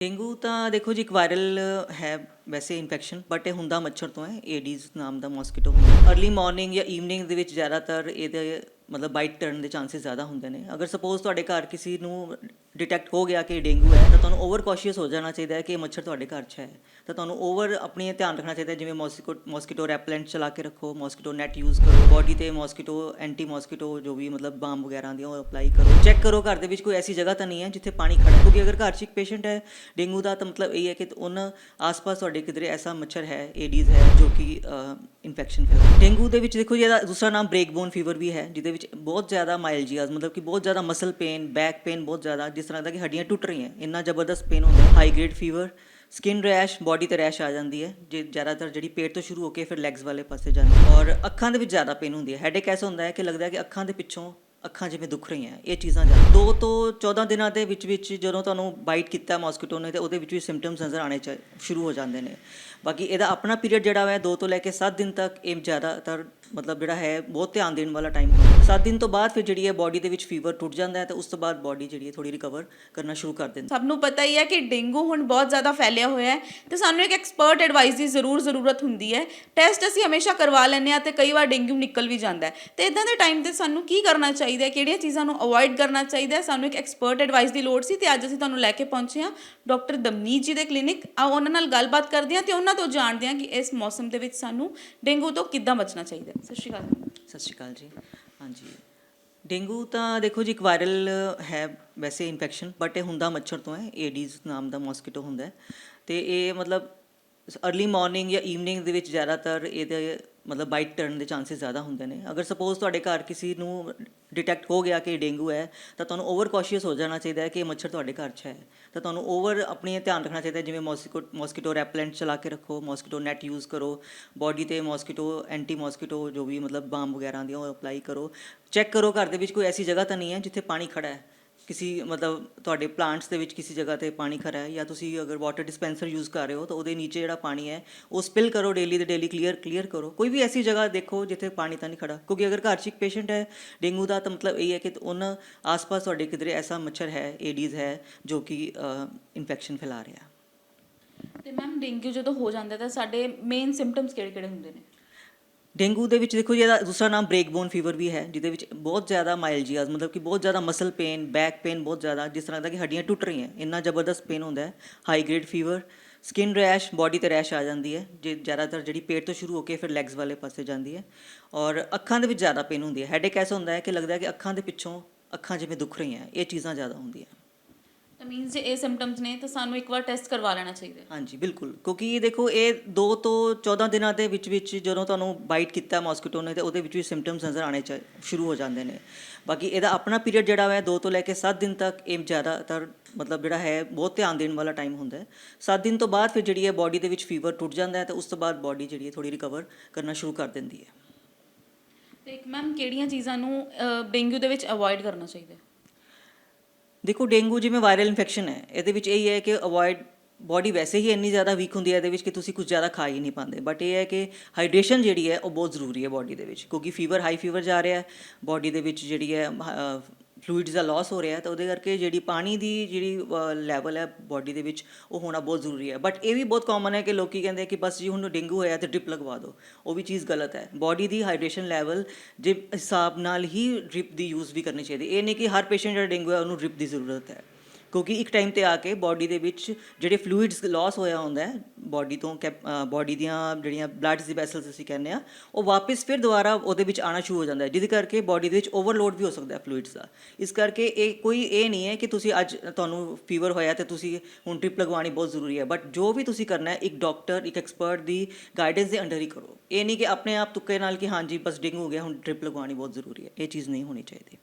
Dengue ਤਾਂ ਦੇਖੋ ਜੀ ਇੱਕ ਵਾਇਰਲ ਹੈ ਵੈਸੇ ਇਨਫੈਕਸ਼ਨ ਬਟ ਇਹ ਹੁੰਦਾ ਮੱਛਰ ਤੋਂ ਹੈ ਏਡੀਜ਼ ਨਾਮ ਦਾ ਮੋਸਕੀਟੋ ਹੁੰਦਾ। ਅਰਲੀ ਮਾਰਨਿੰਗ ਜਾਂ ਈਵਨਿੰਗ ਦੇ ਵਿੱਚ ਜ਼ਿਆਦਾਤਰ ਇਹਦੇ ਮਤਲਬ ਬਾਈਟ ਕਰਨ ਦੇ ਚਾਂਸਸ ਜ਼ਿਆਦਾ ਹੁੰਦੇ ਨੇ। ਅਗਰ ਸਪੋਜ਼ ਤੁਹਾਡੇ ਘਰ ਕਿਸੇ ਨੂੰ ਡਿਟੈਕਟ ਹੋ ਗਿਆ ਕਿ ਡੇਂਗੂ ਹੈ, ਤਾਂ ਤੁਹਾਨੂੰ ਓਵਰ ਕੌਸ਼ੀਅਸ ਹੋ ਜਾਣਾ ਚਾਹੀਦਾ ਹੈ ਕਿ ਇਹ ਮੱਛਰ ਤੁਹਾਡੇ ਘਰ 'ਚ ਹੈ। ਤਾਂ ਤੁਹਾਨੂੰ ਓਵਰ ਆਪਣੀ ਧਿਆਨ ਰੱਖਣਾ ਚਾਹੀਦਾ ਜਿਵੇਂ ਮੋਸਕੀਟੋ ਮੋਸਕੀਟੋ ਰੈਪਲੈਂਟ ਚਲਾ ਕੇ ਰੱਖੋ ਮੋਸਕੀਟੋ ਨੈਟ ਯੂਜ਼ ਕਰੋ ਬਾਡੀ ਤੇ ਮੋਸਕੀਟੋ ਐਂਟੀ ਮੋਸਕੀਟੋ ਜੋ ਵੀ ਮਤਲਬ ਬਾਮ ਵਗੈਰਾ ਦੀਆਂ ਉਹ ਅਪਲਾਈ ਕਰੋ। ਚੈੱਕ ਕਰੋ ਘਰ ਦੇ ਵਿੱਚ ਕੋਈ ਐਸੀ ਜਗ੍ਹਾ ਤਾਂ ਨਹੀਂ ਹੈ ਜਿੱਥੇ ਪਾਣੀ ਖੜਾ, ਕਿਉਂਕਿ ਅਗਰ ਘਰ 'ਚ ਇੱਕ ਪੇਸ਼ੈਂਟ ਹੈ, ਡੇਂਗੂ ਦਾ ਤਾਂ ਮਤਲਬ ਇਹ ਹੈ ਕਿ ਉਹਨਾਂ ਆਸ-ਪਾਸ ਤੁਹਾਡੇ ਕਿਧਰੇ ਐਸਾ ਮੱਛਰ ਹੈ ਏਡੀਜ਼ ਹੈ, ਜੋ ਕਿ ਇਨਫੈਕਸ਼ਨ ਫੈਲਾ ਡੇਂਗੂ ਦੇ ਵਿੱਚ ਦੇਖੋ ਜੀ, ਇਹਦਾ ਦੂਸਰਾ ਨਾਮ ਬ੍ਰੇਕਬੋਨ ਫੀਵਰ ਵੀ ਹੈ, ਜਿਹਦੇ ਵਿੱਚ ਬਹੁਤ ਜ਼ਿਆਦਾ ਮਾਈਲਜੀਆਸ ਮਤਲਬ ਕਿ ਬਹੁਤ ਜ਼ਿਆਦਾ ਮਸਲ ਪੇਨ ਬੈਕ ਪੇਨ ਬਹੁਤ ਜ਼ਿਆਦਾ, ਜਿਸ ਤਰ੍ਹਾਂ ਦਾ ਕਿ ਹੱਡੀਆਂ ਟੁੱਟ ਰਹੀਆਂ, ਇੰਨਾ ਜ਼ਬਰਦਸਤ ਪੇਨ ਹੁੰਦਾ ਹੈ high grade fever skin rash body ਤੇ ਰੈਸ਼ ਆ ਜਾਂਦੀ ਹੈ। ਜੇ ਜ਼ਿਆਦਾਤਰ ਜਿਹੜੀ ਪੇਟ ਤੋਂ ਸ਼ੁਰੂ ਹੋ ਕੇ ਫਿਰ ਲੈਗਸ ਵਾਲੇ ਪਾਸੇ ਜਾਂਦੀ ਹੈ। ਔਰ ਅੱਖਾਂ ਦੇ ਵਿੱਚ ਜ਼ਿਆਦਾ ਪੇਨ ਹੁੰਦੀ ਹੈ। ਹੈਡੇਕ ਐਸਾ ਹੁੰਦਾ ਹੈ ਕਿ ਲੱਗਦਾ ਹੈ ਕਿ ਅੱਖਾਂ ਦੇ ਪਿੱਛੋਂ ਅੱਖਾਂ ਜਿਵੇਂ ਦੁਖ ਰਹੀਆਂ ਇਹ ਚੀਜ਼ਾਂ ਜ਼ਿਆਦਾ ਦੋ ਤੋਂ 14 ਦਿਨਾਂ ਦੇ ਵਿੱਚ ਵਿੱਚ ਜਦੋਂ ਤੁਹਾਨੂੰ ਬਾਈਟ ਕੀਤਾ ਮੋਸਕੀਟੋ ਨੇ ਤੇ ਉਹਦੇ ਵਿੱਚ ਵੀ ਸਿੰਪਟਮਸ ਨਜ਼ਰ ਆਣੇ ਚ ਸ਼ੁਰੂ ਹੋ ਜਾਂਦੇ ਨੇ। ਬਾਕੀ ਇਹਦਾ ਆਪਣਾ ਪੀਰੀਅਡ ਜਿਹੜਾ ਹੈ 2 ਤੋਂ ਲੈ ਕੇ 7 ਦਿਨ ਤੱਕ ਇਹ ਜ਼ਿਆਦਾਤਰ ਮਤਲਬ ਜਿਹੜਾ ਹੈ, ਬਹੁਤ ਧਿਆਨ ਦੇਣ ਵਾਲਾ ਟਾਈਮ ਹੁੰਦਾ 7 ਦਿਨ ਤੋਂ ਬਾਅਦ ਫਿਰ ਜਿਹੜੀ ਹੈ ਬਾਡੀ ਦੇ ਵਿੱਚ ਫੀਵਰ ਟੁੱਟ ਜਾਂਦਾ ਹੈ ਤੇ ਉਸ ਤੋਂ ਬਾਅਦ ਬਾਡੀ ਜਿਹੜੀ ਹੈ ਥੋੜੀ ਰਿਕਵਰ ਕਰਨਾ ਸ਼ੁਰੂ ਕਰ ਦਿੰਦੀ ਸਭ ਨੂੰ ਪਤਾ ਹੀ ਹੈ ਕਿ ਡੇਂਗੂ ਹੁਣ ਬਹੁਤ ਜ਼ਿਆਦਾ ਫੈਲਿਆ ਹੋਇਆ ਹੈ ਤੇ ਸਾਨੂੰ ਇੱਕ ਐਕਸਪਰਟ ਐਡਵਾਈਸ ਦੀ ਜ਼ਰੂਰ ਜ਼ਰੂਰਤ ਹੁੰਦੀ ਹੈ। ਟੈਸਟ ਅਸੀਂ ਹਮੇਸ਼ਾ ਕਰਵਾ ਲੈਂਦੇ ਆ ਤੇ ਕਈ ਵਾਰ ਡੇਂਗੂ ਨਿਕਲ ਵੀ ਜਾਂਦਾ ਹੈ। ਤੇ ਇਦਾਂ ਦੇ ਟਾਈਮ ਤੇ ਸਾਨੂੰ ਕੀ ਕਰਨਾ ਚਾਹੀਦਾ ਹੈ, ਕਿਹੜੀਆਂ ਚੀਜ਼ਾਂ ਨੂੰ ਅਵੋਇਡ ਕਰਨਾ ਚਾਹੀਦਾ ਹੈ, ਸਾਨੂੰ ਇੱਕ ਐਕਸਪਰਟ ਐਡਵਾਈਸ ਦੀ ਲੋੜ ਸੀ ਤੇ ਅੱਜ ਅਸੀਂ ਤੁਹਾਨੂੰ ਲੈ ਕੇ ਪਹੁੰਚੇ ਹਾਂ ਡਾਕਟਰ ਦਮਨੀਤ ਜੀ ਦੇ ਕਲੀਨਿਕ ਆ ਉਹਨਾਂ ਨਾਲ ਗੱਲਬਾਤ ਕਰਦੇ ਹਾਂ ਤੇ ਉਹਨਾਂ ਤੋਂ ਜਾਣਦੇ ਹਾਂ ਕਿ ਇਸ ਮੌਸਮ ਦੇ ਵਿੱਚ ਸਾਨੂੰ ਡੇਂਗੂ ਤੋਂ ਕਿੱਦਾਂ ਬਚਣਾ ਚਾਹੀਦਾ ਸਤਿ ਸ਼੍ਰੀ ਅਕਾਲ। ਸਤਿ ਸ਼੍ਰੀ ਅਕਾਲ ਜੀ। ਹਾਂਜੀ। ਡੇਂਗੂ ਤਾਂ ਦੇਖੋ ਜੀ ਇੱਕ ਵਾਇਰਲ ਹੈ ਵੈਸੇ ਇਨਫੈਕਸ਼ਨ ਬਟ ਇਹ ਹੁੰਦਾ ਮੱਛਰ ਤੋਂ ਹੈ। ਏਡੀਜ਼ ਨਾਮ ਦਾ ਮੋਸਕੀਟੋ ਹੁੰਦਾ ਹੈ। ਤੇ ਇਹ ਮਤਲਬ ਅਰਲੀ ਮਾਰਨਿੰਗ ਜਾਂ ਈਵਨਿੰਗ ਦੇ ਵਿੱਚ ਜ਼ਿਆਦਾਤਰ ਇਹਦੇ ਮਤਲਬ ਬਾਈਟ ਕਰਨ ਦੇ ਚਾਂਸਸ ਜ਼ਿਆਦਾ ਹੁੰਦੇ ਨੇ। ਅਗਰ ਸਪੋਜ਼ ਤੁਹਾਡੇ ਘਰ ਕਿਸੇ ਨੂੰ ਡਿਟੈਕਟ ਹੋ ਗਿਆ ਕਿ ਡੇਂਗੂ ਹੈ, ਤਾਂ ਤੁਹਾਨੂੰ ਓਵਰ ਕੌਸ਼ੀਅਸ ਹੋ ਜਾਣਾ ਚਾਹੀਦਾ ਹੈ ਕਿ ਇਹ ਮੱਛਰ ਤੁਹਾਡੇ ਘਰ 'ਚ ਹੈ। ਤਾਂ ਤੁਹਾਨੂੰ ਓਵਰ ਆਪਣੀ ਧਿਆਨ ਰੱਖਣਾ ਚਾਹੀਦਾ ਜਿਵੇਂ ਮੋਸਕੀਟੋ ਮੋਸਕੀਟੋ ਰੈਪਲੈਂਟ ਚਲਾ ਕੇ ਰੱਖੋ ਮੋਸਕੀਟੋ ਨੈਟ ਯੂਜ਼ ਕਰੋ ਬਾਡੀ ਤੇ ਮੋਸਕੀਟੋ ਐਂਟੀ ਮੋਸਕੀਟੋ ਜੋ ਵੀ ਮਤਲਬ ਬਾਮ ਵਗੈਰਾ ਆਉਂਦੀਆਂ, ਉਹ ਅਪਲਾਈ ਕਰੋ। ਚੈੱਕ ਕਰੋ ਘਰ ਦੇ ਵਿੱਚ ਕੋਈ ਐਸੀ ਜਗ੍ਹਾ ਤਾਂ ਨਹੀਂ ਹੈ ਜਿੱਥੇ ਪਾਣੀ ਖੜਾ ਹੈ। ਕਿਸੇ ਮਤਲਬ ਤੁਹਾਡੇ ਪਲਾਂਟਸ ਦੇ ਵਿੱਚ ਕਿਸੇ ਜਗ੍ਹਾ ਤੇ ਪਾਣੀ ਖੜਾ ਹੈ ਜਾਂ ਤੁਸੀਂ ਅਗਰ ਵਾਟਰ ਡਿਸਪੈਂਸਰ ਯੂਜ਼ ਕਰ ਰਹੇ ਹੋ ਤਾਂ ਉਹਦੇ ਨੀਚੇ ਜਿਹੜਾ ਪਾਣੀ ਹੈ ਉਹ ਸਪਿਲ ਕਰੋ ਡੇਲੀ ਦੇ ਡੇਲੀ ਕਲੀਅਰ ਕਲੀਅਰ ਕਰੋ। ਕੋਈ ਵੀ ਐਸੀ ਜਗ੍ਹਾ ਦੇਖੋ ਜਿੱਥੇ ਪਾਣੀ ਤਾਂ ਨਹੀਂ ਖੜਾ। ਕਿਉਂਕਿ ਅਗਰ ਘਰ 'ਚ ਇੱਕ ਪੇਸ਼ੈਂਟ ਹੈ, ਡੇਂਗੂ ਦਾ ਤਾਂ ਮਤਲਬ ਇਹ ਹੈ ਕਿ ਉਹਨਾਂ ਆਸ-ਪਾਸ ਤੁਹਾਡੇ ਕਿਧਰੇ ਐਸਾ ਮੱਛਰ ਹੈ ਏਡੀਜ਼ ਹੈ, ਜੋ ਕਿ ਇਨਫੈਕਸ਼ਨ ਫੈਲਾ ਰਿਹਾ। ਤੇ ਮੈਮ ਡੇਂਗੂ ਜਦੋਂ ਹੋ ਜਾਂਦਾ ਤਾਂ ਸਾਡੇ ਮੇਨ ਸਿੰਪਟਮਸ ਕਿਹੜੇ-ਕਿਹੜੇ ਹੁੰਦੇ ਨੇ? ਡੇਂਗੂ ਦੇ ਵਿੱਚ ਦੇਖੋ ਜੀ, ਇਹਦਾ ਦੂਸਰਾ ਨਾਮ ਬ੍ਰੇਕਬੋਨ ਫੀਵਰ ਵੀ ਹੈ, ਜਿਹਦੇ ਵਿੱਚ ਬਹੁਤ ਜ਼ਿਆਦਾ ਮਾਈਲਜੀਆਸ ਮਤਲਬ ਕਿ ਬਹੁਤ ਜ਼ਿਆਦਾ ਮਸਲ ਪੇਨ ਬੈਕ ਪੇਨ ਬਹੁਤ ਜ਼ਿਆਦਾ, ਜਿਸ ਤਰ੍ਹਾਂ ਦਾ ਕਿ ਹੱਡੀਆਂ ਟੁੱਟ ਰਹੀਆਂ, ਇੰਨਾ ਜ਼ਬਰਦਸਤ ਪੇਨ ਹੁੰਦਾ ਹੈ high grade fever skin rash body ਤੇ ਰੈਸ਼ ਆ ਜਾਂਦੀ ਹੈ, ਜੇ ਜ਼ਿਆਦਾਤਰ ਜਿਹੜੀ ਪੇਟ ਤੋਂ ਸ਼ੁਰੂ ਹੋ ਕੇ ਫਿਰ ਲੈਗਸ ਵਾਲੇ ਪਾਸੇ ਜਾਂਦੀ ਹੈ, ਔਰ ਅੱਖਾਂ ਦੇ ਵਿੱਚ ਜ਼ਿਆਦਾ ਪੇਨ ਹੁੰਦੀ ਹੈ ਹੈਡੇਕ ਐਸਾ ਹੁੰਦਾ ਹੈ ਕਿ ਲੱਗਦਾ ਹੈ ਕਿ ਅੱਖਾਂ ਦੇ ਪਿੱਛੋਂ ਅੱਖਾਂ ਜਿਵੇਂ ਦੁਖ ਰਹੀਆਂ, ਇਹ ਚੀਜ਼ਾਂ ਜ਼ਿਆਦਾ ਹੁੰਦੀਆਂ। ਤਾਂ ਮੀਨਸ ਜੇ ਇਹ ਸਿੰਪਟਮਸ ਨੇ ਤਾਂ ਸਾਨੂੰ ਇੱਕ ਵਾਰ ਟੈਸਟ ਕਰਵਾ ਲੈਣਾ ਚਾਹੀਦਾ ਹੈ। ਹਾਂਜੀ ਬਿਲਕੁਲ। ਕਿਉਂਕਿ ਇਹ ਦੇਖੋ ਇਹ 2 ਤੋਂ 14 ਦਿਨਾਂ ਦੇ ਵਿੱਚ ਵਿੱਚ ਜਦੋਂ ਤੁਹਾਨੂੰ ਬਾਈਟ ਕੀਤਾ ਮੋਸਕੀਟੋ ਨੇ ਤੇ ਉਹਦੇ ਵਿੱਚ ਵੀ ਸਿੰਪਟਮਸ ਨਜ਼ਰ ਆਣੇ ਚ ਸ਼ੁਰੂ ਹੋ ਜਾਂਦੇ ਨੇ। ਬਾਕੀ ਇਹਦਾ ਆਪਣਾ ਪੀਰੀਅਡ ਜਿਹੜਾ ਹੈ 2 ਤੋਂ ਲੈ ਕੇ 7 ਦਿਨ ਤੱਕ ਇਹ ਜ਼ਿਆਦਾਤਰ ਮਤਲਬ ਜਿਹੜਾ ਹੈ ਬਹੁਤ ਧਿਆਨ ਦੇਣ ਵਾਲਾ ਟਾਈਮ ਹੁੰਦਾ ਹੈ। 7 ਦਿਨ ਤੋਂ ਬਾਅਦ ਫਿਰ ਜਿਹੜੀ ਹੈ ਬਾਡੀ ਦੇ ਵਿੱਚ ਫੀਵਰ ਟੁੱਟ ਜਾਂਦਾ ਹੈ ਤੇ ਉਸ ਤੋਂ ਬਾਅਦ ਬਾਡੀ ਜਿਹੜੀ ਹੈ ਥੋੜੀ ਰਿਕਵਰ ਕਰਨਾ ਸ਼ੁਰੂ ਕਰ ਦਿੰਦੀ ਹੈ। ਤੇ ਇੱਕ ਮੈਮ ਕਿਹੜੀਆਂ ਚੀਜ਼ਾਂ ਨੂੰ ਡੇਂਗੂ ਦੇ ਵਿੱਚ ਅਵੋਇਡ ਕਰਨਾ ਚਾਹੀਦਾ ਹੈ? ਦੇਖੋ, ਡੇਂਗੂ ਜਿਵੇਂ ਵਾਇਰਲ ਇਨਫੈਕਸ਼ਨ ਹੈ, ਇਹਦੇ ਵਿੱਚ ਇਹ ਹੈ ਕਿ ਅਵੋਇਡ ਬਾਡੀ ਵੈਸੇ ਹੀ ਇੰਨੀ ਜ਼ਿਆਦਾ ਵੀਕ ਹੁੰਦੀ ਹੈ, ਇਹਦੇ ਵਿੱਚ ਕਿ ਤੁਸੀਂ ਕੁਝ ਜ਼ਿਆਦਾ ਖਾ ਹੀ ਨਹੀਂ ਪਾਉਂਦੇ। ਬਟ ਇਹ ਹੈ ਕਿ ਹਾਈਡਰੇਸ਼ਨ ਜਿਹੜੀ ਹੈ, ਉਹ ਬਹੁਤ ਜ਼ਰੂਰੀ ਹੈ ਬਾਡੀ ਦੇ ਵਿੱਚ, ਕਿਉਂਕਿ ਫੀਵਰ ਹਾਈ ਫੀਵਰ ਜਾ ਰਿਹਾ ਹੈ ਬਾਡੀ ਦੇ ਵਿੱਚ ਜਿਹੜੀ ਹੈ ਫਲੂਇਡਸ ਦਾ ਲਾਸ ਹੋ ਰਿਹਾ ਹੈ, ਤਾਂ ਉਹਦੇ ਕਰਕੇ ਜਿਹੜੀ ਪਾਣੀ ਦੀ ਜਿਹੜੀ ਲੈਵਲ ਹੈ ਬਾਡੀ ਦੇ ਵਿੱਚ, ਉਹ ਹੋਣਾ ਬਹੁਤ ਜ਼ਰੂਰੀ ਹੈ। ਬਟ ਇਹ ਵੀ ਬਹੁਤ ਕਾਮਨ ਹੈ ਕਿ ਲੋਕੀ ਕਹਿੰਦੇ ਕਿ ਬਸ ਜੀ ਹੁਣ ਡੇਂਗੂ ਹੋਇਆ ਤੇ ਡ੍ਰਿਪ ਲਗਵਾ ਦਿਓ। ਉਹ ਵੀ ਚੀਜ਼ ਗਲਤ ਹੈ। ਬਾਡੀ ਦੀ ਹਾਈਡਰੇਸ਼ਨ ਲੈਵਲ ਦੇ ਹਿਸਾਬ ਨਾਲ ਹੀ ਡ੍ਰਿਪ ਦੀ ਯੂਜ਼ ਵੀ ਕਰਨੀ ਚਾਹੀਦੀ ਇਹ ਨਹੀਂ ਕਿ ਹਰ ਪੇਸ਼ੈਂਟ ਜਿਹੜਾ ਡੇਂਗੂ ਹੈ ਉਹਨੂੰ ਡ੍ਰਿਪ ਦੀ ਜ਼ਰੂਰਤ ਹੈ। ਕਿਉਂਕਿ ਇੱਕ ਟਾਈਮ ਤੇ ਆ ਕੇ ਬਾਡੀ ਦੇ ਵਿੱਚ ਜਿਹੜੇ ਫਲੂਇਡਸ ਲਾਸ ਹੋਇਆ ਹੁੰਦਾ ਹੈ ਬਾਡੀ ਤੋਂ ਬਾਡੀ ਦੀਆਂ ਜਿਹੜੀਆਂ ਬਲੱਡ ਦੀ ਵੈਸਲਸ ਅਸੀਂ ਕਹਿੰਦੇ ਆ ਉਹ ਵਾਪਸ ਫਿਰ ਦੁਬਾਰਾ ਉਹਦੇ ਵਿੱਚ ਆਣਾ ਸ਼ੁਰੂ ਹੋ ਜਾਂਦਾ ਹੈ, ਜਿਹਦੇ ਕਰਕੇ ਬਾਡੀ ਦੇ ਵਿੱਚ ਓਵਰਲੋਡ ਵੀ ਹੋ ਸਕਦਾ ਹੈ ਫਲੂਇਡਸ ਦਾ। ਇਸ ਕਰਕੇ ਇਹ ਕੋਈ ਇਹ ਨਹੀਂ ਹੈ ਕਿ ਤੁਸੀਂ ਅੱਜ ਤੁਹਾਨੂੰ ਫੀਵਰ ਹੋਇਆ ਤੇ ਤੁਸੀਂ ਹੁਣ ਟ੍ਰਿਪ ਲਗਵਾਉਣੀ ਬਹੁਤ ਜ਼ਰੂਰੀ ਹੈ ਬਟ ਜੋ ਵੀ ਤੁਸੀਂ ਕਰਨਾ ਹੈ, ਇੱਕ ਡਾਕਟਰ ਇੱਕ ਐਕਸਪਰਟ ਦੀ ਗਾਈਡੈਂਸ ਦੇ ਅੰਡਰ ਹੀ ਕਰੋ। ਇਹ ਨਹੀਂ ਕਿ ਆਪਣੇ ਆਪ ਤੁੱਕੇ ਨਾਲ ਕਿ ਹਾਂਜੀ, ਬਸ ਡਿੰਗ ਹੋ ਗਿਆ, ਹੁਣ ਟ੍ਰਿਪ ਲਗਵਾਉਣੀ ਬਹੁਤ ਜ਼ਰੂਰੀ ਹੈ, ਇਹ ਚੀਜ਼ ਨਹੀਂ ਹੋਣੀ ਚਾਹੀਦੀ।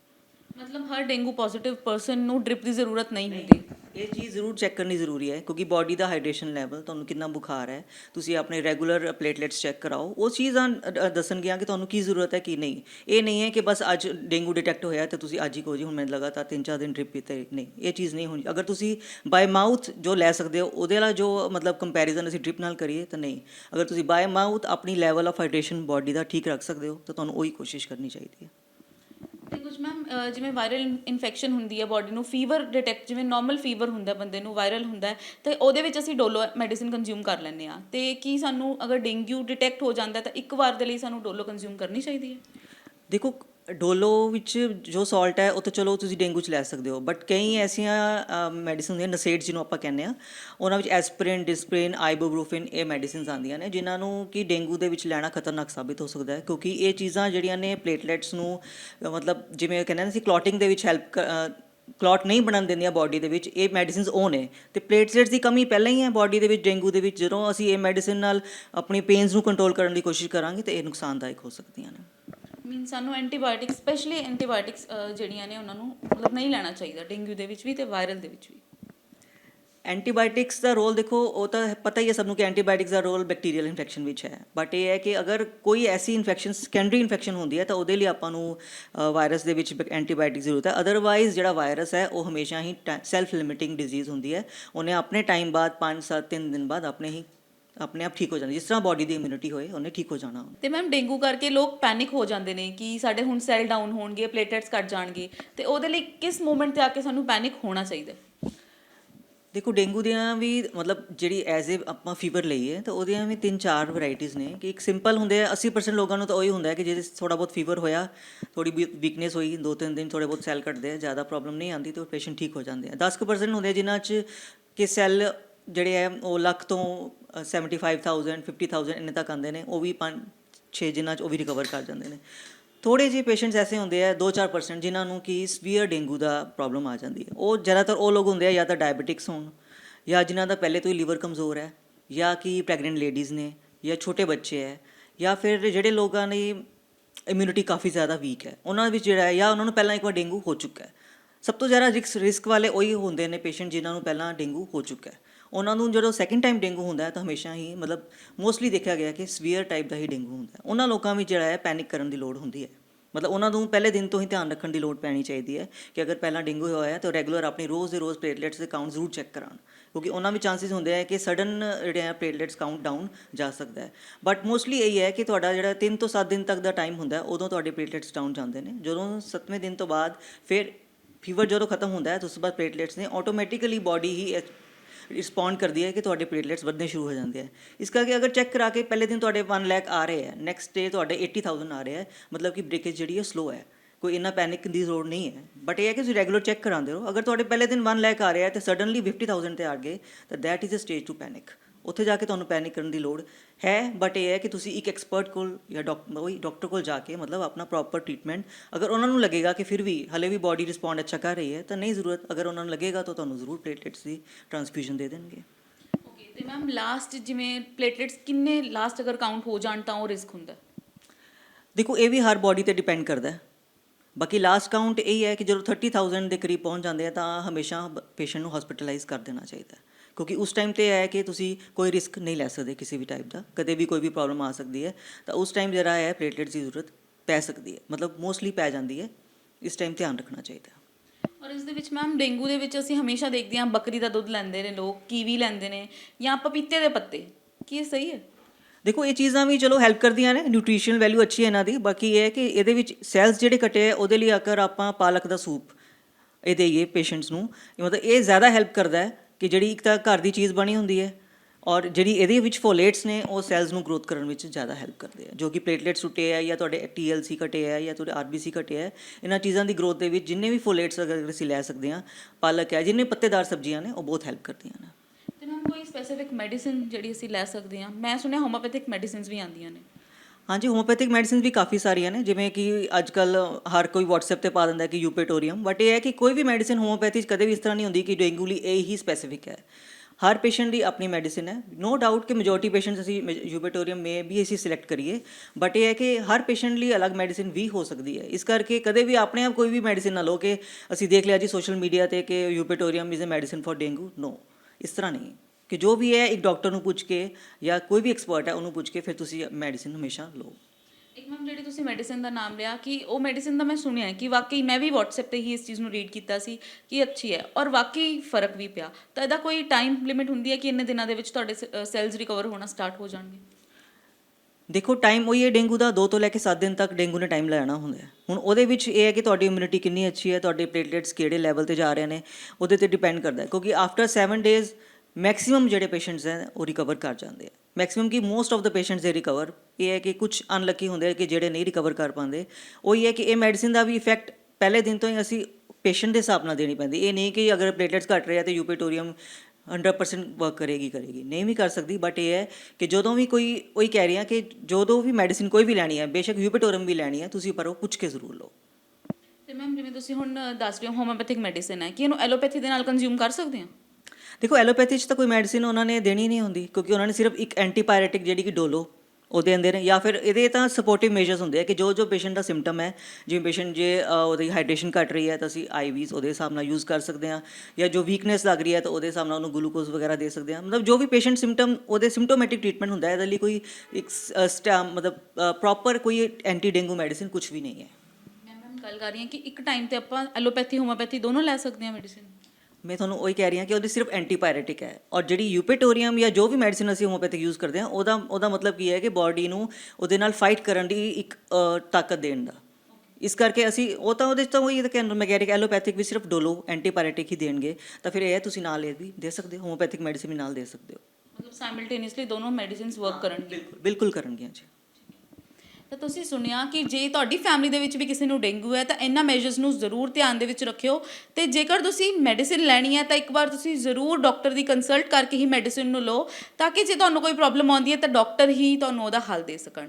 ਮਤਲਬ ਹਰ ਡੇਂਗੂ ਪੋਜ਼ਿਟਿਵ ਪਰਸਨ ਨੂੰ ਡ੍ਰਿਪ ਦੀ ਜ਼ਰੂਰਤ ਨਹੀਂ ਹੁੰਦੀ। ਇਹ ਚੀਜ਼ ਜ਼ਰੂਰ ਚੈੱਕ ਕਰਨੀ ਜ਼ਰੂਰੀ ਹੈ, ਕਿਉਂਕਿ ਬਾਡੀ ਦਾ ਹਾਈਡਰੇਸ਼ਨ ਲੈਵਲ ਤੁਹਾਨੂੰ ਕਿੰਨਾ ਬੁਖਾਰ ਹੈ, ਤੁਸੀਂ ਆਪਣੇ ਰੈਗੂਲਰ ਪਲੇਟਲੇਟਸ ਚੈੱਕ ਕਰਾਓ। ਉਹ ਚੀਜ਼ਾਂ ਦੱਸਣਗੀਆਂ ਕਿ ਤੁਹਾਨੂੰ ਕੀ ਜ਼ਰੂਰਤ ਹੈ, ਕੀ ਨਹੀਂ। ਇਹ ਨਹੀਂ ਹੈ ਕਿ ਬਸ ਅੱਜ ਡੇਂਗੂ ਡਿਟੈਕਟ ਹੋਇਆ ਤੇ ਤੁਸੀਂ ਅੱਜ ਹੀ ਕਹੋ ਜੀ, ਹੁਣ ਮੈਂ ਲਗਾਤਾਰ 3-4 ਦਿਨ ਡ੍ਰਿਪ ਪੀਤੇ, ਨਹੀਂ, ਇਹ ਚੀਜ਼ ਨਹੀਂ ਹੋਣੀ। ਅਗਰ ਤੁਸੀਂ ਬਾਈ ਮਾਊਥ ਜੋ ਲੈ ਸਕਦੇ ਹੋ, ਉਹਦੇ ਨਾਲ ਜੋ, ਮਤਲਬ ਕੰਪੈਰੀਜ਼ਨ ਅਸੀਂ ਡ੍ਰਿਪ ਨਾਲ ਕਰੀਏ, ਤਾਂ ਨਹੀਂ। ਅਗਰ ਤੁਸੀਂ ਬਾਈ ਮਾਊਥ ਆਪਣੀ ਲੈਵਲ ਆਫ ਹਾਈਡਰੇਸ਼ਨ ਬਾਡੀ ਦਾ ਠੀਕ ਰੱਖ ਸਕਦੇ ਹੋ, ਤਾਂ ਤੁਹਾਨੂੰ ਉਹੀ ਕੋਸ਼ਿਸ਼ ਕਰਨੀ ਚਾਹੀਦੀ ਹੈ। ਕੁਝ ਮੈਮ ਜਿਵੇਂ ਵਾਇਰਲ ਇਨਫੈਕਸ਼ਨ ਹੁੰਦੀ ਹੈ ਬਾਡੀ ਨੂੰ ਫੀਵਰ ਡਿਟੈਕਟ ਜਿਵੇਂ ਨਾਰਮਲ ਫੀਵਰ ਹੁੰਦਾ ਬੰਦੇ ਨੂੰ ਵਾਇਰਲ ਹੁੰਦਾ ਹੈ, ਤੇ ਉਹਦੇ ਵਿੱਚ ਅਸੀਂ ਡੋਲੋ ਮੈਡੀਸਿਨ ਕੰਜ਼ਿਊਮ ਕਰ ਲੈਂਦੇ ਆ ਤੇ ਕੀ ਸਾਨੂੰ ਅਗਰ ਡੇਂਗੂ ਡਿਟੈਕਟ ਹੋ ਜਾਂਦਾ ਤਾਂ ਇੱਕ ਵਾਰ ਦੇ ਲਈ ਸਾਨੂੰ ਡੋਲੋ ਕੰਜ਼ਿਊਮ ਕਰਨੀ ਚਾਹੀਦੀ ਹੈ? ਦੇਖੋ ਡੋਲੋ ਵਿੱਚ ਜੋ ਸਾਲਟ ਹੈ, ਉਹ ਤਾਂ ਚਲੋ ਤੁਸੀਂ ਡੇਂਗੂ ਚ ਲੈ ਸਕਦੇ ਹੋ। ਬਟ ਕਈ ਐਸੀਆਂ ਮੈਡੀਸਿਨ ਹੁੰਦੀਆਂ ਨਸੇਡ ਜਿਹਨੂੰ ਆਪਾਂ ਕਹਿੰਦੇ ਆ ਉਹਨਾਂ ਵਿੱਚ ਐਸਪਰੀਨ ਡਿਸਪਰੀਨ ਆਈਬੂਬਰੂਫਿਨ ਇਹ ਮੈਡੀਸਿਨਸ ਆਉਂਦੀਆਂ ਨੇ, ਜਿਨ੍ਹਾਂ ਨੂੰ ਕਿ ਡੇਂਗੂ ਦੇ ਵਿੱਚ ਲੈਣਾ ਖਤਰਨਾਕ ਸਾਬਿਤ ਹੋ ਸਕਦਾ ਹੈ, ਕਿਉਂਕਿ ਇਹ ਚੀਜ਼ਾਂ ਜਿਹੜੀਆਂ ਨੇ ਪਲੇਟਲੈਟਸ ਨੂੰ ਮਤਲਬ ਜਿਵੇਂ ਕਹਿੰਦੇ ਨੇ ਸੀ ਕਲੌਟਿੰਗ ਦੇ ਵਿੱਚ ਹੈਲਪ ਕਲੌਟ ਨਹੀਂ ਬਣਨ ਦਿੰਦੀਆਂ ਬਾਡੀ ਦੇ ਵਿੱਚ, ਇਹ ਮੈਡੀਸਿਨਸ ਉਹ ਨੇ। ਤੇ ਪਲੇਟਲੈਟਸ ਦੀ ਕਮੀ ਪਹਿਲਾਂ ਹੀ ਹੈ ਬਾਡੀ ਦੇ ਵਿੱਚ, ਡੇਂਗੂ ਦੇ ਵਿੱਚ, ਜਦੋਂ ਅਸੀਂ ਇਹ ਮੈਡੀਸਿਨ ਨਾਲ ਆਪਣੀ ਪੇਨਸ ਨੂੰ ਕੰਟਰੋਲ ਕਰਨ ਦੀ ਕੋਸ਼ਿਸ਼ ਕਰਾਂਗੇ, ਤੇ ਇਹ ਨੁਕਸਾਨਦਾਇਕ ਹੋ ਸਕਦੀਆਂ ਨੇ। ਮੀਨ ਸਾਨੂੰ ਐਂਟੀਬਾਇਓਟਿਕਸ ਸਪੈਸ਼ਲੀ ਐਂਟੀਬਾਇਓਟਿਕਸ ਜਿਹੜੀਆਂ ਨੇ ਉਹਨਾਂ ਨੂੰ ਮਤਲਬ ਨਹੀਂ ਲੈਣਾ ਚਾਹੀਦਾ, ਡੇਂਗੂ ਦੇ ਵਿੱਚ ਵੀ ਤੇ ਵਾਇਰਲ ਦੇ ਵਿੱਚ ਵੀ। ਐਂਟੀਬਾਇਓਟਿਕਸ ਦਾ ਰੋਲ ਦੇਖੋ, ਉਹ ਤਾਂ ਪਤਾ ਹੀ ਹੈ ਸਭ ਨੂੰ ਕਿ ਐਂਟੀਬਾਇਓਟਿਕਸ ਦਾ ਰੋਲ ਬੈਕਟੀਰੀਅਲ ਇਨਫੈਕਸ਼ਨ ਵਿੱਚ ਹੈ। ਬਟ ਇਹ ਹੈ ਕਿ ਅਗਰ ਕੋਈ ਐਸੀ ਇਨਫੈਕਸ਼ਨ ਸੈਕੰਡਰੀ ਇਨਫੈਕਸ਼ਨ ਹੁੰਦੀ ਹੈ, ਤਾਂ ਉਹਦੇ ਲਈ ਆਪਾਂ ਨੂੰ ਵਾਇਰਸ ਦੇ ਵਿੱਚ ਐਂਟੀਬਾਇਓਟਿਕ ਜ਼ਰੂਰਤ ਹੈ। ਅਦਰਵਾਈਜ਼ ਜਿਹੜਾ ਵਾਇਰਸ ਹੈ, ਉਹ ਹਮੇਸ਼ਾ ਹੀ ਸੈਲਫ ਲਿਮਿਟਿੰਗ ਡਿਜ਼ੀਜ਼ ਹੁੰਦੀ ਹੈ। ਉਹਨੇ ਆਪਣੇ ਟਾਈਮ ਬਾਅਦ 5 7 3 ਦਿਨ ਬਾਅਦ ਆਪਣੇ ਹੀ ਆਪਣੇ ਆਪ ਠੀਕ ਹੋ ਜਾਣਾ ਜਿਸ ਤਰ੍ਹਾਂ ਬਾਡੀ ਦੀ ਇਮਿਊਨਿਟੀ ਹੋਏ ਉਹਨੇ ਠੀਕ ਹੋ ਜਾਣਾ ਤੇ ਮੈਮ ਡੇਂਗੂ ਕਰਕੇ ਲੋਕ ਪੈਨਿਕ ਹੋ ਜਾਂਦੇ ਨੇ ਕਿ ਸਾਡੇ ਹੁਣ ਸੈੱਲ ਡਾਊਨ ਹੋਣਗੇ ਪਲੇਟਲੈਟਸ ਘਟ ਜਾਣਗੇ ਤੇ ਉਹਦੇ ਲਈ ਕਿਸ ਮੂਮੈਂਟ ਤੇ ਆ ਕੇ ਸਾਨੂੰ ਪੈਨਿਕ ਹੋਣਾ ਚਾਹੀਦਾ? ਦੇਖੋ ਡੇਂਗੂ ਦੀਆਂ ਵੀ ਮਤਲਬ ਜਿਹੜੀ ਐਜ਼ ਏ ਆਪਾਂ ਫੀਵਰ ਲਈਏ ਤਾਂ ਉਹਦੀਆਂ ਵੀ ਤਿੰਨ ਚਾਰ ਵੈਰਾਈਟੀਆਂ ਨੇ ਕਿ ਇੱਕ ਸਿੰਪਲ ਹੁੰਦੇ ਆ 80% ਲੋਕਾਂ ਨੂੰ ਤਾਂ ਉਹੀ ਹੁੰਦਾ ਹੈ ਕਿ ਜਿਹਦੇ ਥੋੜਾ ਬਹੁਤ ਫੀਵਰ ਹੋਇਆ ਥੋੜੀ ਵੀਕਨੈਸ ਹੋਈ ਦੋ ਤਿੰਨ ਦਿਨ ਥੋੜੇ ਬਹੁਤ ਸੈੱਲ ਘਟਦੇ ਆ ਜ਼ਿਆਦਾ ਪ੍ਰੋਬਲਮ ਨਹੀਂ ਆਉਂਦੀ ਤੇ ਉਹ ਪੇਸ਼ੈਂਟ ਠੀਕ ਹੋ ਜਾਂਦੇ ਆ 10% ਹੁੰਦੇ ਆ ਜਿਨ੍ਹਾਂ 'ਚ ਕਿ ਸੈੱਲ ਜਿਹੜੇ ਆ ਉਹ ਲੱਖ ਤੋਂ 75000 50000 ਇੰਨੇ ਤੱਕ ਆਉਂਦੇ ਨੇ, ਉਹ ਵੀ 5 6 ਦਿਨਾਂ 'ਚ ਉਹ ਵੀ ਰਿਕਵਰ ਕਰ ਜਾਂਦੇ ਨੇ। ਥੋੜੇ ਜਿਹੇ ਪੇਸ਼ੈਂਟਸ ਐਸੇ ਹੁੰਦੇ ਆ 2-4% ਜਿਨ੍ਹਾਂ ਨੂੰ ਕਿ ਸਵੀਅਰ ਡੇਂਗੂ ਦਾ ਪ੍ਰੋਬਲਮ ਆ ਜਾਂਦੀ ਹੈ। ਉਹ ਜ਼ਿਆਦਾਤਰ ਉਹ ਲੋਕ ਹੁੰਦੇ ਆ, ਜਾਂ ਤਾਂ ਡਾਇਬੀਟਿਕਸ ਹੋਣ, ਜਾਂ ਜਿਨ੍ਹਾਂ ਦਾ ਪਹਿਲੇ ਤੋਂ ਹੀ ਲੀਵਰ ਕਮਜ਼ੋਰ ਹੈ, ਜਾਂ ਕਿ ਪ੍ਰੈਗਨੈਂਟ ਲੇਡੀਜ਼ ਨੇ, ਜਾਂ ਛੋਟੇ ਬੱਚੇ ਹੈ, ਜਾਂ ਫਿਰ ਜਿਹੜੇ ਲੋਕਾਂ ਦੀ ਇਮਿਊਨਿਟੀ ਕਾਫੀ ਜ਼ਿਆਦਾ ਵੀਕ ਹੈ। ਉਹਨਾਂ ਵਿੱਚ ਜਿਹੜਾ ਹੈ, ਜਾਂ ਉਹਨਾਂ ਨੂੰ ਪਹਿਲਾਂ ਇੱਕ ਵਾਰ ਡੇਂਗੂ ਹੋ ਚੁੱਕਾ ਹੈ। ਸਭ ਤੋਂ ਜ਼ਿਆਦਾ ਰਿਸਕ ਰਿਸਕ ਵਾਲੇ ਉਹੀ ਹੁੰਦੇ ਨੇ ਪੇਸ਼ੈਂਟ ਜਿਨ੍ਹਾਂ ਨੂੰ ਪਹਿਲਾਂ ਡੇਂਗੂ ਹੋ ਚੁੱਕਾ ਹੈ। ਉਹਨਾਂ ਨੂੰ ਜਦੋਂ ਸੈਕਿੰਡ ਟਾਈਮ ਡੇਂਗੂ ਹੁੰਦਾ ਹੈ ਤਾਂ ਹਮੇਸ਼ਾ ਹੀ ਮਤਲਬ ਮੋਸਟਲੀ ਦੇਖਿਆ ਗਿਆ ਕਿ ਸਵੀਅਰ ਟਾਈਪ ਦਾ ਹੀ ਡੇਂਗੂ ਹੁੰਦਾ ਹੈ। ਉਹਨਾਂ ਲੋਕਾਂ ਵਿੱਚ ਜਿਹੜਾ ਹੈ ਪੈਨਿਕ ਕਰਨ ਦੀ ਲੋੜ ਹੁੰਦੀ ਹੈ। ਮਤਲਬ ਉਹਨਾਂ ਨੂੰ ਪਹਿਲੇ ਦਿਨ ਤੋਂ ਹੀ ਧਿਆਨ ਰੱਖਣ ਦੀ ਲੋੜ ਪੈਣੀ ਚਾਹੀਦੀ ਹੈ ਕਿ ਅਗਰ ਪਹਿਲਾਂ ਡੇਂਗੂ ਹੋਇਆ ਹੈ ਤਾਂ ਰੈਗੂਲਰ ਆਪਣੀ ਰੋਜ਼ ਦੇ ਰੋਜ਼ ਪਲੇਟਲੈਟਸ ਦੇ ਕਾਊਂਟ ਜ਼ਰੂਰ ਚੈੱਕ ਕਰਾਉਣ। ਕਿਉਂਕਿ ਉਹਨਾਂ ਵਿੱਚ ਚਾਂਸਸ ਹੁੰਦੇ ਆ ਕਿ ਸਡਨ ਜਿਹੜੇ ਆ ਪਲੇਟਲੈਟਸ ਕਾਊਂਟ ਡਾਊਨ ਜਾ ਸਕਦਾ ਹੈ। ਬਟ ਮੋਸਟਲੀ ਇਹ ਹੈ ਕਿ ਤੁਹਾਡਾ ਜਿਹੜਾ 3 ਤੋਂ 7 ਦਿਨ ਤੱਕ ਦਾ ਟਾਈਮ ਹੁੰਦਾ ਉਦੋਂ ਤੁਹਾਡੇ ਪਲੇਟਲੈਟਸ ਡਾਊਨ ਜਾਂਦੇ ਨੇ। ਜਦੋਂ 7ਵੇਂ ਦਿਨ ਤੋਂ ਬਾਅਦ ਫਿਰ ਫੀਵਰ ਜਦੋਂ ਖਤਮ ਹੁੰਦਾ ਹੈ ਤਾਂ ਉਸ ਤੋਂ ਬਾਅਦ ਪਲੇਟਲੈਟਸ ਨੇ ਆਟੋਮੈਟਿਕਲੀ ਬਾਡੀ ਹੀ ਰਿਸਪੌਂਡ ਕਰਦੀ ਹੈ ਕਿ ਤੁਹਾਡੇ ਪਲੇਟਲੈਟਸ ਵਧਣੇ ਸ਼ੁਰੂ ਹੋ ਜਾਂਦੇ ਆ। ਇਸ ਕਰਕੇ ਅਗਰ ਚੈੱਕ ਕਰਾ ਕੇ ਪਹਿਲੇ ਦਿਨ ਤੁਹਾਡੇ 1 ਲੱਖ ਆ ਰਹੇ ਹੈ ਨੈਕਸਟ ਡੇ ਤੁਹਾਡੇ 80000 ਆ ਰਿਹਾ ਹੈ ਮਤਲਬ ਕਿ ਬ੍ਰੇਕੇਜ ਜਿਹੜੀ ਹੈ ਸਲੋ ਹੈ। ਕੋਈ ਇੰਨਾ ਪੈਨਿਕ ਦੀ ਲੋੜ ਨਹੀਂ ਹੈ। ਬਟ ਇਹ ਹੈ ਕਿ ਤੁਸੀਂ ਰੈਗੂਲਰ ਚੈੱਕ ਕਰਾਉਂਦੇ ਰਹੋ। ਅਗਰ ਤੁਹਾਡੇ ਪਹਿਲੇ ਦਿਨ 1 ਲੱਖ ਆ ਰਿਹਾ ਹੈ ਤੇ ਸਡਨਲੀ 50000 ਤੇ ਆ ਗਏ, ਤਾਂ that is a stage to panic ਉੱਥੇ ਜਾ ਕੇ ਤੁਹਾਨੂੰ ਪੈਨਿਕ ਕਰਨ ਦੀ ਲੋੜ ਹੈ ਬਟ ਇਹ ਹੈ ਕਿ ਤੁਸੀਂ ਇੱਕ ਐਕਸਪਰਟ ਕੋਲ ਜਾਂ ਡਾਕਟਰ ਕੋਈ ਡਾਕਟਰ ਕੋਲ ਜਾ ਕੇ ਮਤਲਬ ਆਪਣਾ ਪ੍ਰੋਪਰ ਟ੍ਰੀਟਮੈਂਟ ਅਗਰ ਉਹਨਾਂ ਨੂੰ ਲੱਗੇਗਾ ਕਿ ਫਿਰ ਵੀ ਹਲੇ ਵੀ ਬਾਡੀ ਰਿਸਪੌਂਡ ਅੱਛਾ ਕਰ ਰਹੀ ਹੈ ਤਾਂ ਨਹੀਂ ਜ਼ਰੂਰਤ ਅਗਰ ਉਹਨਾਂ ਨੂੰ ਲੱਗੇਗਾ ਤਾਂ ਤੁਹਾਨੂੰ ਜ਼ਰੂਰ ਪਲੇਟਲੈਟਸ ਦੀ ਟ੍ਰਾਂਸਫਿਊਜ਼ਨ ਦੇ ਦੇਣਗੇ। ਓਕੇ ਤੇ ਮੈਮ ਲਾਸਟ ਜਿਵੇਂ ਪਲੇਟਲੈਟਸ ਕਿੰਨੇ ਲਾਸਟ ਅਗਰ ਕਾਊਂਟ ਹੋ ਜਾਣ ਤਾਂ ਉਹ ਰਿਸਕ ਹੁੰਦਾ? ਦੇਖੋ ਇਹ ਵੀ ਹਰ ਬਾਡੀ ਤੇ ਡਿਪੈਂਡ ਕਰਦਾ ਹੈ। ਬਾਕੀ ਲਾਸਟ ਕਾਊਂਟ ਇਹ ਹੈ ਕਿ ਜਦੋਂ 30000 ਦੇ ਕਰੀਬ ਪਹੁੰਚ ਜਾਂਦੇ ਆ ਤਾਂ ਹਮੇਸ਼ਾ ਪੇਸ਼ੈਂਟ ਨੂੰ ਹਸਪੀਟਲਾਈਜ਼ ਕਰ ਦੇਣਾ ਚਾਹੀਦਾ ਹੈ। ਕਿਉਂਕਿ ਉਸ ਟਾਈਮ ਤੇ ਇਹ ਹੈ ਕਿ ਤੁਸੀਂ ਕੋਈ ਰਿਸਕ ਨਹੀਂ ਲੈ ਸਕਦੇ ਕਿਸੇ ਵੀ ਟਾਈਪ ਦਾ। ਕਦੇ ਵੀ ਕੋਈ ਵੀ ਪ੍ਰੋਬਲਮ ਆ ਸਕਦੀ ਹੈ। ਤਾਂ ਉਸ ਟਾਈਮ ਜਿਹੜਾ ਹੈ ਪਲੇਟਲੈਟਸ ਦੀ ਜ਼ਰੂਰਤ ਪੈ ਸਕਦੀ ਹੈ। ਮਤਲਬ ਮੋਸਟਲੀ ਪੈ ਜਾਂਦੀ ਹੈ। ਇਸ ਟਾਈਮ ਧਿਆਨ ਰੱਖਣਾ ਚਾਹੀਦਾ। ਔਰ ਇਸ ਦੇ ਵਿੱਚ ਮੈਮ ਡੇਂਗੂ ਦੇ ਵਿੱਚ ਅਸੀਂ ਹਮੇਸ਼ਾ ਦੇਖਦੇ ਹਾਂ ਬੱਕਰੀ ਦਾ ਦੁੱਧ ਲੈਂਦੇ ਨੇ ਲੋਕ ਕੀਵੀ ਲੈਂਦੇ ਨੇ ਜਾਂ ਪਪੀਤੇ ਦੇ ਪੱਤੇ। ਕੀ ਇਹ ਸਹੀ ਹੈ? ਦੇਖੋ ਇਹ ਚੀਜ਼ਾਂ ਵੀ ਚਲੋ ਹੈਲਪ ਕਰਦੀਆਂ ਨੇ। ਨਿਊਟ੍ਰੀਸ਼ਨਲ ਵੈਲਿਊ ਅੱਛੀ ਹੈ ਇਹਨਾਂ ਦੀ। ਬਾਕੀ ਇਹ ਹੈ ਕਿ ਇਹਦੇ ਵਿੱਚ ਸੈਲਸ ਜਿਹੜੇ ਘਟੇ ਆ ਉਹਦੇ ਲਈ ਅਗਰ ਆਪਾਂ ਪਾਲਕ ਦਾ ਸੂਪ ਇਹ ਦੇਈਏ ਪੇਸ਼ੈਂਟਸ ਨੂੰ ਮਤਲਬ ਇਹ ਜ਼ਿਆਦਾ ਹੈਲਪ ਕਰਦਾ ਹੈ। ਕਿ ਜਿਹੜੀ ਇੱਕ ਤਾਂ ਘਰ ਦੀ ਚੀਜ਼ ਬਣੀ ਹੁੰਦੀ ਹੈ ਔਰ ਜਿਹੜੀ ਇਹਦੇ ਵਿੱਚ ਫੋਲੇਟਸ ਨੇ, ਉਹ ਸੈਲਸ ਨੂੰ ਗਰੋਥ ਕਰਨ ਵਿੱਚ ਜ਼ਿਆਦਾ ਹੈਲਪ ਕਰਦੇ ਆ। ਜੋ ਕਿ ਪਲੇਟਲੇਟਸ ਟੁੱਟੇ ਆ ਜਾਂ ਤੁਹਾਡੇ TLC ਘਟੇ ਆ ਜਾਂ ਤੁਹਾਡੇ RBC ਘਟੇ ਆ, ਇਹਨਾਂ ਚੀਜ਼ਾਂ ਦੀ ਗਰੋਥ ਦੇ ਵਿੱਚ ਜਿੰਨੇ ਵੀ ਫੋਲੇਟਸ ਅਗਰ ਅਸੀਂ ਲੈ ਸਕਦੇ ਆ ਪਾਲਕ ਹੈ, ਜਿੰਨੇ ਪੱਤੇਦਾਰ ਸਬਜ਼ੀਆਂ ਨੇ, ਉਹ ਬਹੁਤ ਹੈਲਪ ਕਰਦੀਆਂ ਨੇ। ਤੇ ਮੈਮ ਕੋਈ ਸਪੈਸੀਫਿਕ ਮੈਡੀਸਿਨ ਜਿਹੜੀ ਅਸੀਂ ਲੈ ਸਕਦੇ ਹਾਂ? ਮੈਂ ਸੁਣਿਆ ਹੋਮੋਪੈਥਿਕ ਮੈਡੀਸਿਨਸ ਵੀ ਆਉਂਦੀਆਂ ਨੇ। ਹਾਂਜੀ ਹੋਮੋਪੈਥਿਕ ਮੈਡੀਸਿਨਸ ਵੀ ਕਾਫੀ ਸਾਰੀਆਂ ਨੇ, ਜਿਵੇਂ ਕਿ ਅੱਜ ਕੱਲ ਹਰ ਕੋਈ WhatsApp ਤੇ ਪਾ ਦਿੰਦਾ ਕਿ ਯੂਪੇਟੋਰੀਅਮ ਬਟ ਇਹ ਹੈ ਕਿ ਕੋਈ ਵੀ ਮੈਡੀਸਿਨ ਹੋਮੋਪੈਥੀ 'ਚ ਕਦੇ ਵੀ ਇਸ ਤਰ੍ਹਾਂ ਨਹੀਂ ਹੁੰਦੀ ਕਿ ਡੇਂਗੂ ਲਈ ਇਹ ਹੀ ਸਪੈਸੀਫਿਕ ਹੈ। ਹਰ ਪੇਸ਼ੈਂਟ ਦੀ ਆਪਣੀ ਮੈਡੀਸਿਨ ਹੈ। ਨੋ ਡਾਊਟ ਕਿ ਮੈਜੋਰਟੀ ਪੇਸ਼ੈਂਟਸ ਅਸੀਂ ਯੂਪੇਟੋਰੀਅਮ ਮੇ ਵੀ ਅਸੀਂ ਸਿਲੈਕਟ ਕਰੀਏ ਬਟ ਇਹ ਹੈ ਕਿ ਹਰ ਪੇਸ਼ੈਂਟ ਲਈ ਅਲੱਗ ਮੈਡੀਸਿਨ ਵੀ ਹੋ ਸਕਦੀ ਹੈ। ਇਸ ਕਰਕੇ ਕਦੇ ਵੀ ਆਪਣੇ ਆਪ ਕੋਈ ਵੀ ਮੈਡੀਸਿਨ ਨਾ ਲਓ ਕਿ ਅਸੀਂ ਦੇਖ ਲਿਆ ਜੀ ਸੋਸ਼ਲ ਮੀਡੀਆ ਤੇ ਕਿ eupatorium is a medicine for dengue. No ਇਸ ਤਰ੍ਹਾਂ ਨਹੀਂ। ਕਿ ਜੋ ਵੀ ਹੈ ਇੱਕ ਡਾਕਟਰ ਨੂੰ ਪੁੱਛ ਕੇ ਜਾਂ ਕੋਈ ਵੀ ਐਕਸਪਰਟ ਹੈ ਉਹਨੂੰ ਪੁੱਛ ਕੇ ਫਿਰ ਤੁਸੀਂ ਮੈਡੀਸਿਨ ਹਮੇਸ਼ਾ ਲਓ। ਇੱਕ ਮੈਮ ਜਿਹੜੀ ਤੁਸੀਂ ਮੈਡੀਸਿਨ ਦਾ ਨਾਮ ਲਿਆ ਕਿ ਉਹ ਮੈਡੀਸਿਨ ਦਾ ਮੈਂ ਸੁਣਿਆ ਹੈ ਕਿ ਵਾਕਈ ਮੈਂ ਵੀ WhatsApp ਤੇ ਹੀ ਇਸ ਚੀਜ਼ ਨੂੰ ਰੀਡ ਕੀਤਾ ਸੀ ਕਿ ਅੱਛੀ ਹੈ ਔਰ ਵਾਕਈ ਫ਼ਰਕ ਵੀ ਪਿਆ। ਤਾਂ ਇਹਦਾ ਕੋਈ ਟਾਈਮ ਲਿਮਿਟ ਹੁੰਦੀ ਹੈ ਕਿ ਇੰਨੇ ਦਿਨਾਂ ਦੇ ਵਿੱਚ ਤੁਹਾਡੇ ਸੈਲਸ ਰਿਕਵਰ ਹੋਣਾ ਸਟਾਰਟ ਹੋ ਜਾਣਗੇ? ਦੇਖੋ ਟਾਈਮ ਉਹੀ ਹੈ ਡੇਂਗੂ ਦਾ 2 ਤੋਂ ਲੈ ਕੇ 7 ਦਿਨ ਤੱਕ ਡੇਂਗੂ ਨੇ ਟਾਈਮ ਲੈਣਾ ਹੁੰਦਾ ਹੈ। ਹੁਣ ਉਹਦੇ ਵਿੱਚ ਇਹ ਹੈ ਕਿ ਤੁਹਾਡੀ ਇਮਿਊਨਿਟੀ ਕਿੰਨੀ ਅੱਛੀ ਹੈ ਤੁਹਾਡੇ ਪਲੇਟਲੇਟਸ ਕਿਹੜੇ ਲੈਵਲ ਤੇ ਜਾ ਰਹੇ ਨੇ ਉਹਦੇ ਤੇ ਡਿਪੈਂਡ ਕਰਦਾ ਹੈ। ਕਿਉਂਕਿ ਆਫਟਰ 7 ਡੇਜ਼ ਮੈਕਸਿਮਮ ਜਿਹੜੇ ਪੇਸ਼ੈਂਟਸ ਹੈ, ਉਹ ਰਿਕਵਰ ਕਰ ਜਾਂਦੇ ਆ। ਮੈਕਸਿਮਮ ਕੀ ਮੋਸਟ ਆਫ ਦਾ ਪੇਸ਼ੈਂਟਸ ਦੇ ਰਿਕਵਰ ਇਹ ਹੈ ਕਿ ਕੁਝ ਅਨਲੱਕੀ ਹੁੰਦੇ ਆ ਕਿ ਜਿਹੜੇ ਨਹੀਂ ਰਿਕਵਰ ਕਰ ਪਾਉਂਦੇ। ਉਹੀ ਹੈ ਕਿ ਇਹ ਮੈਡੀਸਿਨ ਦਾ ਵੀ ਇਫੈਕਟ ਪਹਿਲੇ ਦਿਨ ਤੋਂ ਹੀ ਅਸੀਂ ਪੇਸ਼ੈਂਟ ਦੇ ਹਿਸਾਬ ਨਾਲ ਦੇਣੀ ਪੈਂਦੀ। ਇਹ ਨਹੀਂ ਕਿ ਅਗਰ ਪਲੇਟਲੇਟਸ ਘਟ ਰਹੇ ਆ ਤੇ ਯੂਪੀਟੋਰੀਅਮ 100% ਵਰਕ ਕਰੇਗੀ ਕਰੇਗੀ। ਨਹੀਂ ਵੀ ਕਰ ਸਕਦੀ ਬਟ ਇਹ ਹੈ ਕਿ ਜਦੋਂ ਵੀ ਕੋਈ ਉਹੀ ਕਹਿ ਰਹੀ ਹਾਂ ਕਿ ਜਦੋਂ ਵੀ ਮੈਡੀਸਿਨ ਕੋਈ ਵੀ ਲੈਣੀ ਹੈ ਬੇਸ਼ੱਕ ਯੂਪੀਟੋਰੀਅਮ ਵੀ ਲੈਣੀ ਹੈ ਤੁਸੀਂ ਪਰ ਉਹ ਪੁੱਛ ਕੇ ਜ਼ਰੂਰ ਲਓ। ਤੇ ਮੈਮ ਜਿਵੇਂ ਤੁਸੀਂ ਹੁਣ ਦੱਸ ਰਹੇ ਹੋ ਹੋਮਿਓਪੈਥਿਕ ਮੈਡੀਸਿਨ ਹੈ, ਕਿ ਇਹਨੂੰ ਐਲੋਪੈਥੀ ਦੇ ਨਾਲ ਕੰਜ਼ਿਊਮ ਕਰ ਸਕਦੇ ਹਾਂ ਦੇਖੋ, ਐਲੋਪੈਥੀ 'ਚ ਤਾਂ ਕੋਈ ਮੈਡੀਸਿਨ ਉਹਨਾਂ ਨੇ ਦੇਣੀ ਨਹੀਂ ਹੁੰਦੀ, ਕਿਉਂਕਿ ਉਹਨਾਂ ਨੇ ਸਿਰਫ ਇੱਕ ਐਂਟੀਪਾਇਰੇਟਿਕ ਜਿਹੜੀ ਕਿ ਡੋਲੋ ਉਹ ਦਿੰਦੇ ਨੇ, ਜਾਂ ਫਿਰ ਇਹਦੇ ਤਾਂ ਸਪੋਰਟਿਵ ਮੇਜਰਸ ਹੁੰਦੇ ਆ ਕਿ ਜੋ ਜੋ ਪੇਸ਼ੈਂਟ ਦਾ ਸਿੰਪਟਮ ਹੈ, ਜਿਵੇਂ ਪੇਸ਼ੈਂਟ ਜੇ ਉਹਦੀ ਹਾਈਡਰੇਸ਼ਨ ਘਟ ਰਹੀ ਹੈ ਤਾਂ ਅਸੀਂ ਆਈਵੀਜ਼ ਉਹਦੇ ਹਿਸਾਬ ਨਾਲ ਯੂਜ਼ ਕਰ ਸਕਦੇ ਹਾਂ, ਜਾਂ ਜੋ ਵੀਕਨੈਸ ਲੱਗ ਰਹੀ ਹੈ ਤਾਂ ਉਹਦੇ ਹਿਸਾਬ ਨਾਲ ਉਹਨੂੰ ਗਲੂਕੋਜ਼ ਵਗੈਰਾ ਦੇ ਸਕਦੇ ਹਾਂ। ਮਤਲਬ ਜੋ ਵੀ ਪੇਸ਼ੈਂਟ ਸਿੰਪਟਮ ਉਹਦੇ ਸਿੰਪਟੋਮੈਟਿਕ ਟ੍ਰੀਟਮੈਂਟ ਹੁੰਦਾ ਹੈ, ਇਹਦੇ ਲਈ ਕੋਈ ਇੱਕ ਸ- ਮਤਲਬ ਪ੍ਰੋਪਰ ਕੋਈ ਐਂਟੀ ਡੇਂਗੂ ਮੈਡੀਸਿਨ ਕੁਝ ਵੀ ਨਹੀਂ ਹੈ। ਮੈਂ ਮੈਮ ਗੱਲ ਕਰ ਰਹੀ ਹਾਂ ਕਿ ਇੱਕ ਟਾਈਮ ਤੇ ਆਪਾਂ ਐਲੋਪੈਥੀ ਹੋਮੋਪੈਥੀ ਦੋਨੋਂ ਲੈ ਸਕਦੇ ਹਾਂ ਮੈਡੀਸਿਨ ਮੈਂ ਤੁਹਾਨੂੰ ਉਹੀ ਕਹਿ ਰਹੀ ਹਾਂ ਕਿ ਉਹਦੀ ਸਿਰਫ ਐਂਟੀਪਾਇਰੇਟਿਕ ਹੈ। ਔਰ ਜਿਹੜੀ ਯੂਪੀਟੋਰੀਅਮ ਜਾਂ ਜੋ ਵੀ ਮੈਡੀਸਿਨ ਅਸੀਂ ਹੋਮੋਪੈਥਿਕ ਯੂਜ਼ ਕਰਦੇ ਹਾਂ ਉਹਦਾ ਉਹਦਾ ਮਤਲਬ ਕੀ ਹੈ ਕਿ ਬਾਡੀ ਨੂੰ ਉਹਦੇ ਨਾਲ ਫਾਈਟ ਕਰਨ ਦੀ ਇੱਕ ਤਾਕਤ ਦੇਣ ਦਾ। ਇਸ ਕਰਕੇ ਅਸੀਂ ਉਹ ਤਾਂ ਉਹਦੇ ਤਾਂ ਉਹੀ ਕਿ ਮੈਂ ਕਹਿ ਰਹੀ ਕਿ ਐਲੋਪੈਥਿਕ ਵੀ ਸਿਰਫ ਡੋਲੋ ਐਂਟੀਪਾਇਰੇਟਿਕ ਹੀ ਦੇਣਗੇ। ਤਾਂ ਫਿਰ ਇਹ ਹੈ ਤੁਸੀਂ ਨਾਲ ਇਹ ਵੀ ਦੇ ਸਕਦੇ ਹੋ ਹੋਮੋਪੈਥਿਕ ਮੈਡੀਸਿਨ ਵੀ ਨਾਲ ਦੇ ਸਕਦੇ ਹੋ। ਮਤਲਬ ਸਾਈਮਲਟੇਨੀਅਸਲੀ ਦੋਨੋਂ ਮੈਡੀਸਿਨਸ ਵਰਕ ਕਰਨਗੇ ਬਿਲਕੁਲ ਬਿਲਕੁਲ ਕਰਨਗੀਆਂ ਜੀ। ਤਾਂ ਤੁਸੀਂ ਸੁਣਿਆ ਕਿ ਜੇ ਤੁਹਾਡੀ ਫੈਮਿਲੀ ਦੇ ਵਿੱਚ ਵੀ ਕਿਸੇ ਨੂੰ ਡੇਂਗੂ ਹੈ ਤਾਂ ਇਹਨਾਂ ਮੈਜਰਸ ਨੂੰ ਜ਼ਰੂਰ ਧਿਆਨ ਦੇ ਵਿੱਚ ਰੱਖਿਓ। ਤੇ ਜੇਕਰ ਤੁਸੀਂ ਮੈਡੀਸਿਨ ਲੈਣੀ ਹੈ ਤਾਂ ਇੱਕ ਵਾਰ ਤੁਸੀਂ ਜ਼ਰੂਰ ਡਾਕਟਰ ਦੀ ਕੰਸਲਟ ਕਰਕੇ ਹੀ ਮੈਡੀਸਿਨ ਨੂੰ ਲਓ, ਤਾਂ ਕਿ ਜੇ ਤੁਹਾਨੂੰ ਕੋਈ ਪ੍ਰੋਬਲਮ ਆਉਂਦੀ ਹੈ ਤਾਂ ਡਾਕਟਰ ਹੀ ਤੁਹਾਨੂੰ ਉਹਦਾ ਹੱਲ ਦੇ ਸਕਣ।